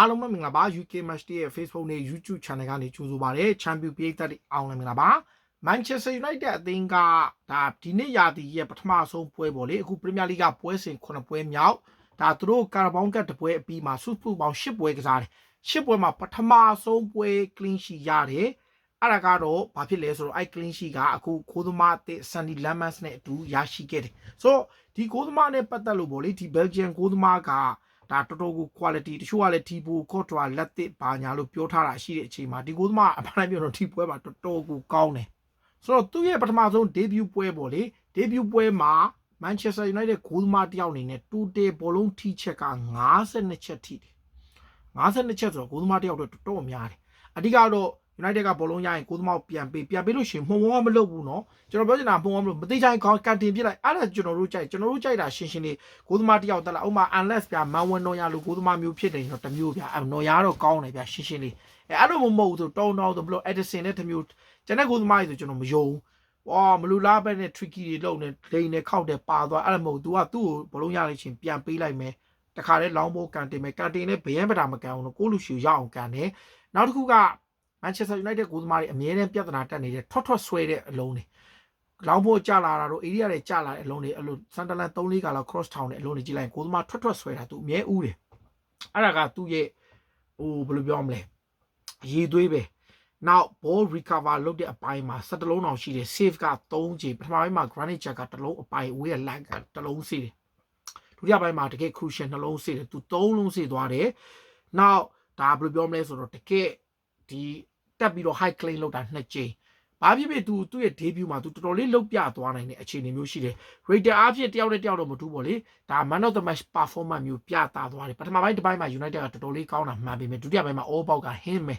အားလုံးပဲမင်္ဂလာပါ UK Match Day ရဲ့ Facebook နဲ့ YouTube Channel ကနေကြိုဆိုပါရစေ။ Champion ပြည်သက်တွေအောင်လည်းမင်္ဂလာပါ။ Manchester United အသင်းကဒါဒီနေ့ရာသီရဲ့ပထမဆုံးပွဲပေါ့လေအခု Premier League ကပွဲစဉ်9ပွဲမြောက်ဒါသူတို့ကာရာဘောင်းကတ်တပွဲအပြီးမှာစုစုပေါင်း10ပွဲကစားတယ်။10ပွဲမှာပထမဆုံးပွဲ clean sheet ရတယ်။အဲ့ဒါကတော့ဘာဖြစ်လဲဆိုတော့အဲ့ clean sheet ကအခုခိုးသမားအသစ် Sandy Lamans နဲ့အတူရရှိခဲ့တယ်။ဆိုတော့ဒီခိုးသမားနဲ့ပတ်သက်လို့ပေါ့လေဒီ Belgian ခိုးသမားက ဒါတော်တော်ကို quality တချို့ကလည်း Thibaut Courtois လက်သစ်ပါညာလို့ပြောထားတာရှိတဲ့အချိန်မှာဒီကိုသမားအမှန်တမ်းပြောတော့ဒီပွဲမှာတော်တော်ကိုကောင်းတယ်ဆိုတော့သူ့ရဲ့ပထမဆုံး debut ပွဲပေါ့လေ debut ပွဲမှာ Manchester United ဂိုးသမားတယောက်အနေနဲ့တူတေဘောလုံးထိချက်က52ချက်ထိတယ်52ချက်ဆိုတော့ဂိုးသမားတယောက်တော့တော်တော်များတယ်အဓိကတော့ United ကဘောလုံးရရင်ကိုသမောက်ပြန်ပေးပြန်ပေးလို့ရှိရင်မှုံဝမလုပ်ဘူးเนาะကျွန်တော်ပြောချင်တာမှုံဝမလုပ်မသိချိုင်းကောင်းကန်တင်ပြလိုက်အဲ့ဒါကျွန်တော်တို့ကြိုက်ကျွန်တော်တို့ကြိုက်တာရှင်းရှင်းလေးကိုသမားတယောက်တက်လာဥမာ unless ပြမန်ဝန်နော်ရလို့ကိုသမားမျိုးဖြစ်တယ်တော့တမျိုးပြအဲ့နော်ရတော့ကောင်းတယ်ပြရှင်းရှင်းလေးအဲ့အဲ့လိုမမဟုတ်ဘူးဆိုတုံတောင်းဆိုဘလို့ Edison နဲ့တမျိုးကျွန်တဲ့ကိုသမားကြီးဆိုကျွန်တော်မယုံဝါမလူလားပဲနဲ့ tricky တွေလုပ်နေလိန်နဲ့ခောက်တယ်ပါသွားအဲ့လိုမဟုတ် तू ကသူ့ကိုဘလုံးရလို့ချင်းပြန်ပေးလိုက်မယ်တခါတည်းလောင်းဖို့ကန်တင်မယ်ကန်တင်နဲ့ဘယံပတာမကန်အောင်လို့ကိုလူရှူရအောင်ကန်တယ်နောက်တစ်ခုက Manchester United ကိုသမားတွေအမြဲတမ်းပြဿနာတက်နေတဲ့ထွတ်ထွတ်ဆွဲတဲ့အလုံးတွေလောင်းဖို့ကြလာတာတို့ area တွေကြလာတဲ့အလုံးတွေအဲ့လို Sunderland 3-4ကလောက် cross town တဲ့အလုံးတွေကြည့်လိုက်ကိုသမားထွတ်ထွတ်ဆွဲတာသူအမြဲဥတယ်အဲ့ဒါကသူ့ရဲ့ဟိုဘယ်လိုပြောမလဲရေးသွေးပဲနောက် ball recover လုပ်တဲ့အပိုင်းမှာ7လုံးအောင်ရှိတယ် save က3ချိန်ပထမပိုင်းမှာ granite jack ကတစ်လုံးအပိုင်းဝေးရ lag ကတစ်လုံးစီးတယ်ဒုတိယပိုင်းမှာတကယ် crucial နှလုံးစီးတယ်သူ3လုံးစီးသွားတယ်နောက်ဒါဘယ်လိုပြောမလဲဆိုတော့တကယ်ဒီ တက်ပြီးတော့ high claim လောက်တာနှစ်ကြိမ်ဘာဖြစ်ဖြစ်သူသူ့ရဲ့ debut မှာသူတော်တော်လေးလုတ်ပြသွားနိုင်တဲ့အခြေအနေမျိုးရှိတယ် rater အားဖြင့်တယောက်နဲ့တယောက်တော့မတူပေါ့လေဒါ man of the match performance မျိုးပြတာသွားတယ်ပထမပိုင်းတစ်ပိုင်းမှာ United ကတော်တော်လေးကောင်းတာမှန်ပေမဲ့ဒုတိယပိုင်းမှာ all bout က him ပဲ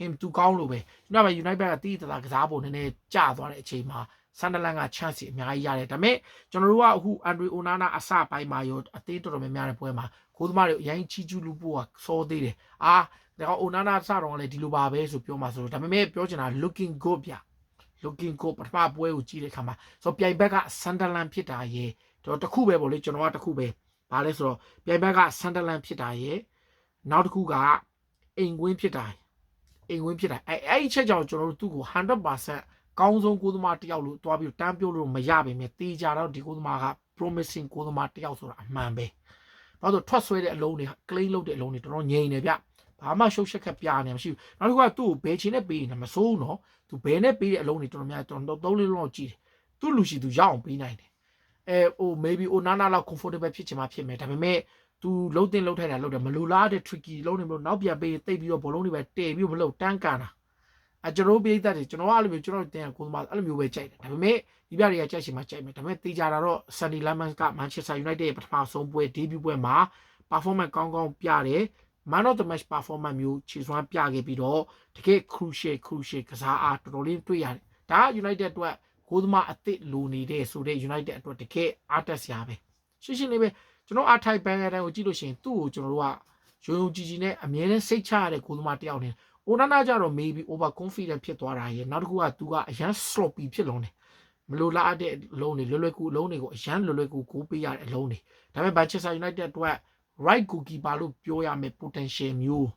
him သူကောင်းလို့ပဲဒီနောက်ပိုင်း United ကတီးတလာကစားဖို့နည်းနည်းကျသွားတဲ့အချိန်မှာ Sunderland က chance အများကြီးရတယ်ဒါပေမဲ့ကျွန်တော်တို့ကအခု Andre Onana အစပိုင်းမှာရောအသေးတော်တော်များများတဲ့ပွဲမှာကိုသမားတွေအရင်ချီကျူးလူဖို့ကစောသေးတယ်အာဒါက Onana စတော့လည်းဒီလိုပါပဲဆိုပြောမှာဆိုတော့ဒါပေမဲ့ပြောချင်တာ looking good ဗျ looking good ပထမပွဲကိုကြည့်တဲ့အခါမှာဆိုပြိုင်ဘက်က Sunderland ဖြစ်တာရေတော့တခုပဲပေါ့လေကျွန်တော်ကတခုပဲဘာလဲဆိုတော့ပြိုင်ဘက်က Sunderland ဖြစ်တာရေနောက်တစ်ခုကအိမ်ကွင်းဖြစ်တာအိမ်ကွင်းဖြစ်တာအဲအဲ့ဒီချက်ကြောင့်ကျွန်တော်တို့သူ့ကို100% ကောင်းဆုံးကိုသမားတယောက်လို့တွားပြီးတန်းပြုတ်လို့မရပါနဲ့တေးကြတော့ဒီကိုသမားက promising ကိုသမားတယောက်ဆိုတာအမှန်ပဲဘာလို့ထွက်ဆွဲတဲ့အလုံးတွေ claim လုပ်တဲ့အလုံးတွေတော်တော်ငြိမ်နေဗျဘာမှရှုပ်ရှက်ခက်ပြနေမရှိဘူးနောက်တစ်ခုကသူ့ကိုဘယ်ချင်းနဲ့ပေးနေမစိုးဘူးနော်သူဘယ်နဲ့ပေးတဲ့အလုံးတွေတော်တော်များတော်တော်သုံးလေးလုံးလောက်ကြည့်တယ်သူ့လူရှိသူရအောင်ပေးနိုင်တယ်အဲဟို maybe ဟိုနာနာလောက် comfortable ဖြစ်ချင်မှဖြစ်မယ်ဒါပေမဲ့ तू လုံးတင်လုံးထိုက်တာလုံးတယ်မလူလားတဲ့ tricky လုံးနေမလို့နောက်ပြန်ပေးတိတ်ပြီးတော့ဘောလုံးတွေပဲတည်ပြီးမလို့တန်းကန်တာ အကျွန်တော်ပြိသက်တွေကျွန်တော်ကအဲ့လိုမျိုးကျွန်တော်တင်ကိုသမားအဲ့လိုမျိုးပဲကြိုက်တယ်ဒါပေမဲ့ဒီပြတွေကကြိုက်ချင်မှကြိုက်မယ်ဒါပေမဲ့တေချာတာတော့ Sunny Lemons က Manchester United ရဲ့ပထမဆုံးပွဲ debut ပွဲမှာ performance ကောင်းကောင်းပြတယ် man of the match performance မျိုးခြေစွမ်းပြခဲ့ပြီးတော့တကယ် crucial crucial ကစားအားတော်တော်လေးတွေ့ရတယ်ဒါ United အတွက်ဂိုးသမားအသစ်လိုနေတဲ့ဆိုတဲ့ United အတွက်တကယ်အားတက်စရာပဲရှင်းရှင်းလေးပဲကျွန်တော်အားထိုက်ပန်းရတဲ့ကိုကြည့်လို့ရှိရင်သူ့ကိုကျွန်တော်တို့ကရုံရုံကြည်ကြည်နဲ့အမြဲတမ်းစိတ်ချရတဲ့ဂိုးသမားတစ်ယောက်နေ အိုနာနာကြတော့ maybe over confident ဖြစ်သွားတာရဲ့နောက်တစ်ခုကသူကအရန် sloppy ဖြစ်လုံးတယ်မလိုလားတဲ့အလုံးတွေလွယ်လွယ်ကူအလုံးတွေကိုအရန်လွယ်လွယ်ကူကိုပေးရတဲ့အလုံးတွေဒါပေမဲ့ Manchester United အတွက် right goalkeeper လို့ပြောရမယ် potential မျိုး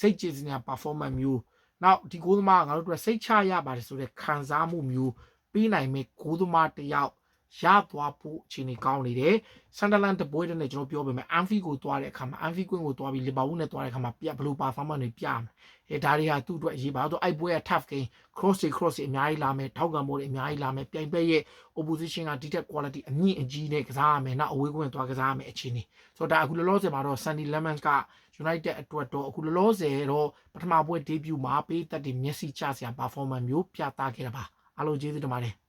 စိတ်ကြည်စရာ performance မျိုးနောက်ဒီဂိုးသမားကငါတို့အတွက်စိတ်ချရပါတယ်ဆိုတဲ့ခံစားမှုမျိုးပေးနိုင်မဲ့ဂိုးသမားတစ်ယောက် ရသွားဖို့အခြေအနေကောင်းနေတယ်ဆန်ဒလန်တပွဲတဲ့နဲ့ကျွန်တော်ပြောပေမဲ့အန်ဖီကိုသွားတဲ့အခါမှာအန်ဖီကွင်းကိုသွားပြီးလီဗာပူးနဲ့သွားတဲ့အခါမှာပြဘလို့ performance တွေပြမယ်အဲဒါတွေဟာသူ့အတွက်အရေးပါတော့အဲ့ပွဲက tough game cross တွေ cross တွေအများကြီးလာမယ်ထောက်ကန်ဘောတွေအများကြီးလာမယ်ပြိုင်ပွဲရဲ့ opposition ကဒီတက် quality အမြင့်အကြီးနဲ့ကစားရမယ်နောက်အဝေးကွင်းသွားကစားရမယ်အခြေအနေဆိုတော့ဒါအခုလောလောဆယ်မှာတော့ Sunny Lemons က United အတွက်တော့အခုလောလောဆယ်တော့ပထမပွဲ debut မှာပေးသက်တွေမျက်စိကျစရာ performance မျိုးပြသခဲ့တာပါအားလုံးကျေးဇူးတင်ပါတယ်